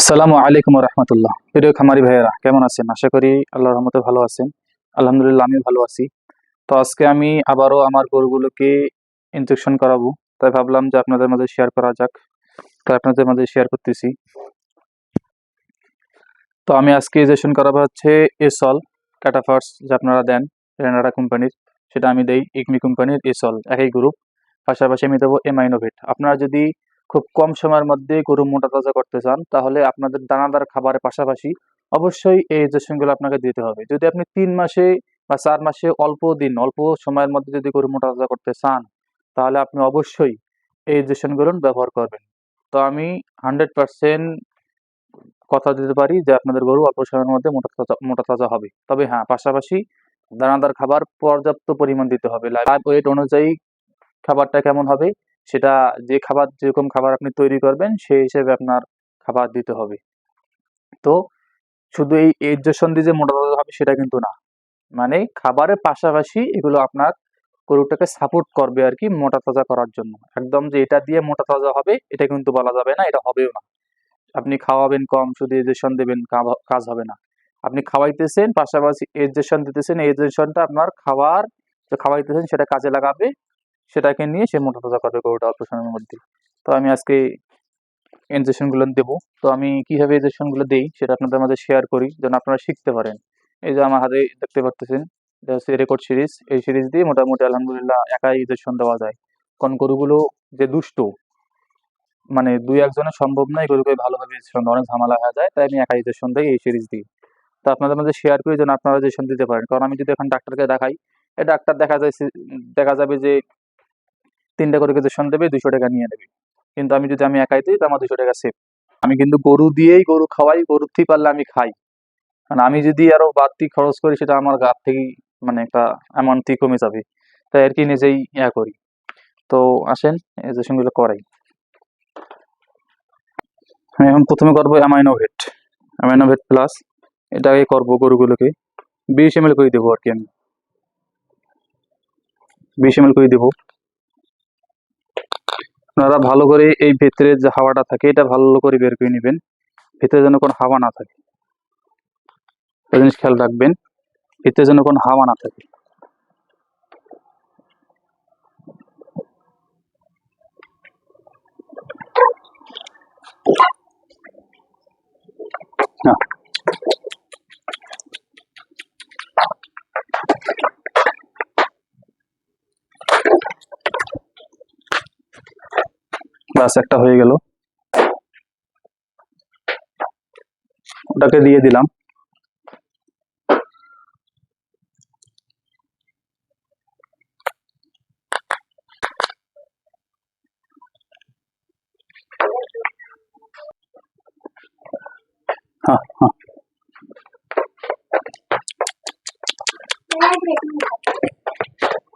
আসসালামু আলাইকুম রহমতুল্লাহ। প্রিয় খামারি ভাইয়েরা, কেমন আছেন? আশা করি আল্লাহর রহমতে ভালো আছেন। আলহামদুলিল্লাহ আমি ভালো আছি। তো আজকে আমি আবারও আমার গরুগুলোকে ইনজেকশন করাবো। তাই ভাবলাম যে আপনাদের মাঝে শেয়ার করা যাক। তো আপনাদের মাঝে শেয়ার করতেছি। তো আমি আজকে ইনজেকশন করাবো হচ্ছে এসল ক্যাটাফার্স যে আপনারা দেন রেনারা কোম্পানির। সেটা আমি দেই ইকমি কোম্পানির এসল, একই গ্রুপ পাশাপাশি আমি দেবো এমাইনোভেট আপনারা যদি খুব কম সময়ের মধ্যে গরু মোটা তাজা করতে চান, তাহলে আপনাদের দানাদার খাবারের পাশাপাশি অবশ্যই এই ইনজেকশনগুলো আপনাকে দিতে হবে। যদি আপনি তিন মাসে বা চার মাসে অল্প দিন, অল্প সময়ের মধ্যে যদি গরু মোটা তাজা করতে চান, তাহলে আপনি অবশ্যই এই ইনজেকশনগুলো ব্যবহার করবেন। তো আমি হান্ড্রেড পার্সেন্ট কথা দিতে পারি যে আপনাদের গরু অল্প সময়ের মধ্যে মোটা তাজা মোটা তাজা হবে। তবে হ্যাঁ পাশাপাশি দানাদার খাবার পর্যাপ্ত পরিমাণ দিতে হবে। লাইভ ওয়েট অনুযায়ী খাবারটা কেমন হবে সেটা যে খাবার, যেরকম খাবার আপনি তৈরি করবেন, সেই হিসেবে আপনার খাবার দিতে হবে। তো শুধু এই ইনজেকশন দিয়ে যে মোটা হবে সেটা কিন্তু না। মানে খাবারের পাশাপাশি এগুলো আপনার গরুটাকে সাপোর্ট করবে আর কি মোটা তাজা করার জন্য। একদম যে এটা দিয়ে মোটা তাজা হবে, এটা কিন্তু বলা যাবে না, এটা হবেও না। আপনি খাওয়াবেন কম, শুধু ইনজেকশন দেবেন কাজ হবে না। আপনি খাওয়াইতেছেন, পাশাপাশি ইনজেকশন দিতেছেন, এই ইনজেকশনটা আপনার খাবার যে খাওয়াইতেছেন সেটা কাজে লাগাবে সেটাকে নিয়ে সে মোটা তাজা করবে গরুটা অল্প সময়ের মধ্যে তো আমি আজকে ইনজেকশনগুলো দেবো। তো আমি কীভাবে ইনজেকশনগুলো দিই সেটা আপনাদের মাঝে শেয়ার করি, যেন আপনারা শিখতে পারেন। এই যে আমার হাতে দেখতে পারতেছেন, এটা হচ্ছে রেকর্ড সিরিজ এই সিরিজ দিয়ে মোটামুটি আলহামদুলিল্লাহ একাই ইনজেকশন দেওয়া যায়। কারণ গরুগুলো যে দুষ্ট মানে দুই একজনের সম্ভব নয় গরুকে ভালোভাবে ইনজেকশন অনেক ঝামেলা হয়ে যায়, তাই আমি একাই ইনজেকশন দিই এই সিরিজ দিই তো আপনাদের মাঝে শেয়ার করি, যেন আপনারা ইনজেকশন দিতে পারেন। কারণ আমি যদি এখন ডাক্তারকে দেখাই, এই ডাক্তার দেখা যায় দেখা যাবে যে তিনটা করে ইনজেকশন দেবে দুশো টাকা নিয়ে নেবে। কিন্তু আমি যদি আমি একাই দিই, তো আমার দুশো টাকা সেভ আমি কিন্তু গরু দিয়েই গরু খাওয়াই গরুর থেকে পারলে আমি খাই। মানে আমি যদি আরও বাড়তি খরচ করি, সেটা আমার গা থেকেই মানে একটা অ্যামাউন্ট কমে যাবে। তাই আর কি নিজেই ইয়া করি। তো আসেন ইনজেকশনগুলো করাই। আমি এখন প্রথমে করব অ্যামাইনোভেট অ্যামাইনোভেট প্লাস এটাকে করব গরুগুলোকে। বিশ এম এল করে দেবো আর কি আমি। বিশ এম এল করে দেবো। আপনারা ভালো করে এই ভেতরে যে হাওয়াটা থাকে, এটা ভালো করে বের করে নেবেন। ভেতরে যেন কোনো হাওয়া না থাকে। একটা জিনিস খেয়াল রাখবেন, ভেতরে যেন কোনো হাওয়া না থাকে। না। চাষ একটা হয়ে গেল ওটাকে দিয়ে দিলাম हाँ हाँ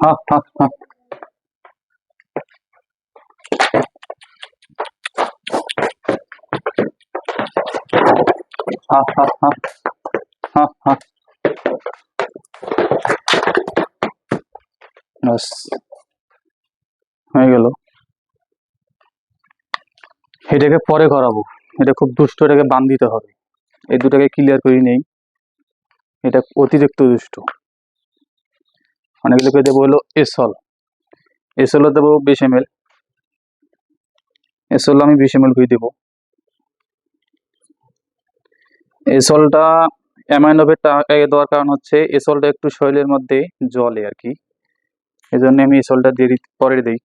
हाँ हाँ हाँ হ্যাঁ হ্যাঁ হ্যাঁ হ্যাঁ ব্যাস। হয়ে গেল। এটাকে পরে করাবো। এটা খুব দুষ্ট, এটাকে বান দিতে হবে। এই দুটাকে ক্লিয়ার করি নেই। এটা অতিরিক্ত দুষ্ট। অনেকগুলোকে দেবো হলো এসল। এসলও দেবো বিশ এম এল এসল আমি বিশ এম এল করে দেবো। এসলটা অ্যামাইনোভেটটা আগে দেওয়ার কারণ হচ্ছে এসলটা একটু শরীরের মধ্যে জলে আর কি। এই জন্য আমি এসলটা দিই- পরে দিই।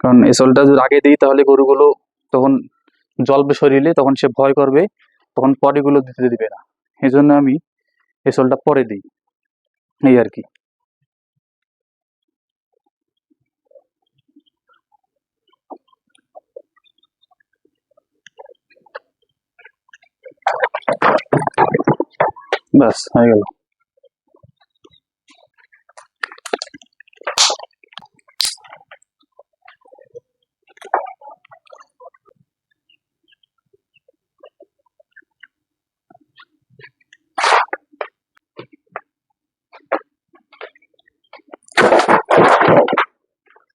কারণ এসলটা যদি আগে দিই তাহলে গরুগুলো তখন জলবে শরীরে তখন সে ভয় করবে, তখন পরেগুলো দিতে দিবে না। এই জন্য আমি এসলটা পরে দিই। এই আর কি। ব্যাস হয়ে গেল।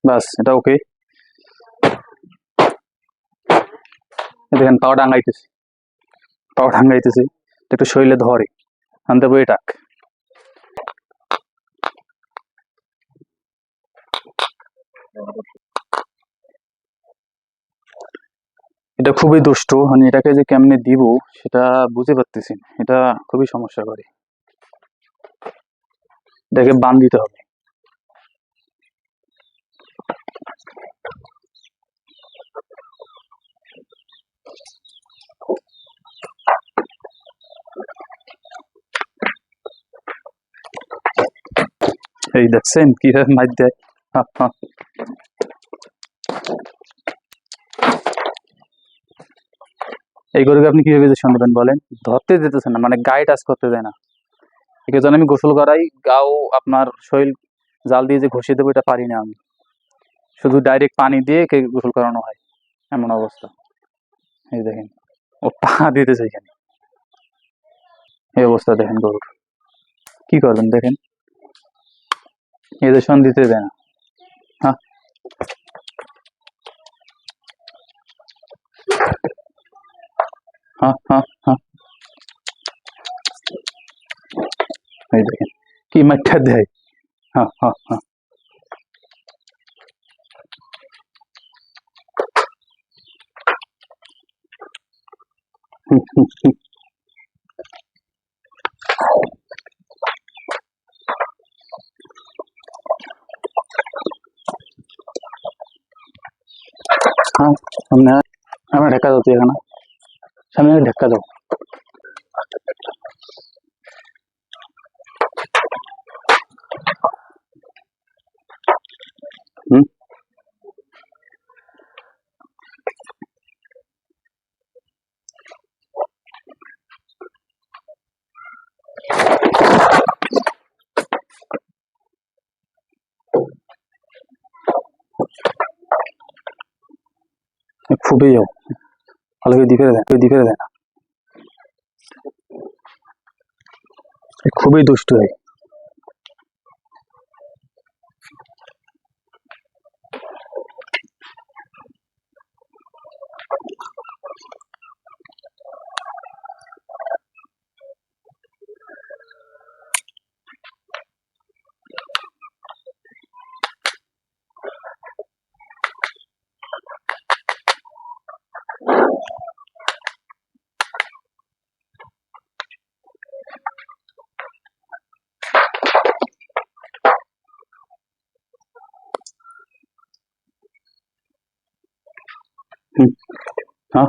ব্যাস এটা ওকে দেখেন পাও ডাঙ্গাইতেছি। পাও ডাঙ্গাইতেছি। একটু শরীরে ধরে। আনতে বই টাক। এটা খুবই দুষ্ট মানে এটাকে যে কেমনে দিব সেটা বুঝতে পারতেছি এটা খুবই সমস্যা করে এটাকে বান দিতে হবে। এই দেখছেন কীভাবে মাছ দেয়। এই গরুকে আপনি কীভাবে ইঞ্জেকশন দেবেন বলেন? ধরতে দিতেছেন না মানে গায়ে টাচ করতে দেয় না। একে যেন আমি গোসল করাই, গাও আপনার শরীর জাল দিয়ে যে ঘষে দেবো এটা পারি না আমি। শুধু ডাইরেক্ট পানি দিয়ে কে গোসল করানো হয়, এমন অবস্থা। এই দেখেন, ও পা দিতেছে এখানে। এই অবস্থা দেখেন গরুর। কি করবেন দেখেন? ইঞ্জেকশন দিতে দেয় না হ্যাঁ হ্যাঁ হ্যাঁ হ্যাঁ এই দেখেন কি মাঠটা দেয় হ্যাঁ হ্যাঁ হ্যাঁ হুম, হুম, হুম। হ্যাঁ সামনে আয়। আমার ঢাকা দাও তুই এখানে সামনে আয়, খুবই যাও। ভালো করে দিয়ে দেয় দিকে দেয় না এ খুবই দুষ্ট হয় হ্যাঁ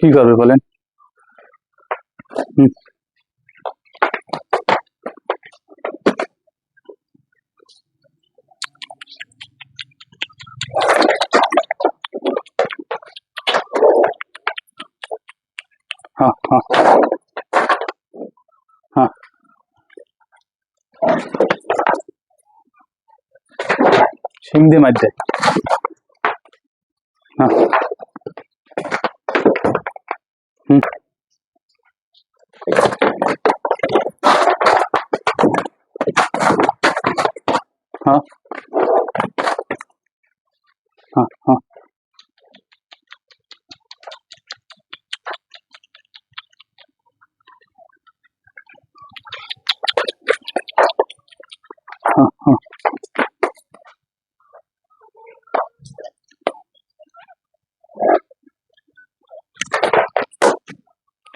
কি করবে বলেন? শিং দিয়ে মার দেয় হ্যাঁ হুম হ্যাঁ হ্যাঁ হ্যাঁ হ্যাঁ হ্যাঁ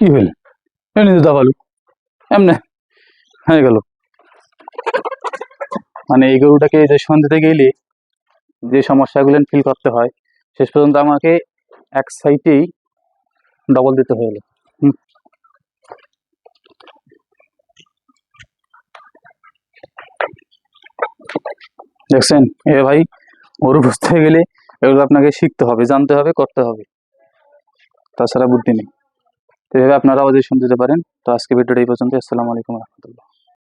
কি হইল? এমনি তো এমনে, হয়ে গেল। মানে এই গরুটাকে ইঞ্জেকশন দিতে গেলে যে সমস্যাগুলো ফিল করতে হয়, শেষ পর্যন্ত আমাকে এক সাইডেই ডবল দিতে হলো। দেখছেন? এ ভাই, গরু বুঝতে গেলে এগুলো আপনাকে শিখতে হবে, জানতে হবে, করতে হবে। তাছাড়া বুদ্ধি নেই। তো এভাবে আপনারাও যে শুনতে পারেন তো আজকে ভিডিওটা এই পর্যন্ত আসসালামু আলাইকুম রহমতুল্লাহ।